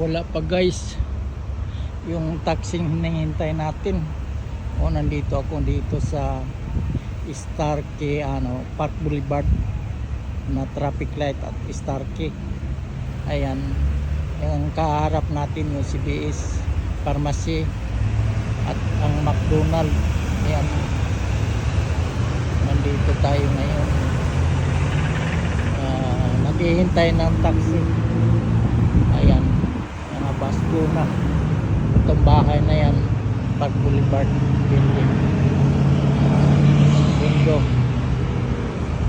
wala pa guys. Yung taxing hinihintay natin. O nandito ako dito sa Starkey ano Park Boulevard na traffic light at Starkey. Ayan. Yung kaharap natin yung CBS Pharmacy at ang McDonald. Ayan. Nandito tayo ngayon. Ah, naghihintay ng taxi mga basko na itong bahay na yan Park Boulevard building. Bundo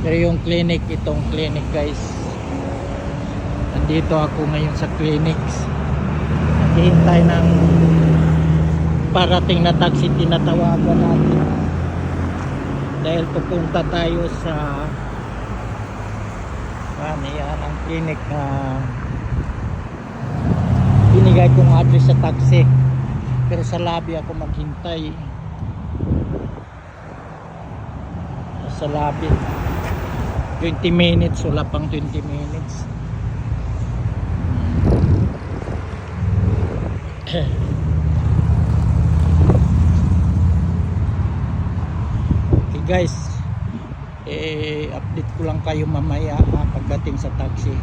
pero yung clinic itong clinic guys. Nandito ako ngayon sa clinics. Naghihintay ng parating na taxi tinatawagan natin dahil pupunta tayo sa ano yan ang clinic na binigay kong address sa taxi. Pero sa lobby ako maghintay. Sa lobby. 20 minutes. Wala pang 20 minutes. Okay guys. Eh update ko lang kayo mamaya ha, pagdating sa taxi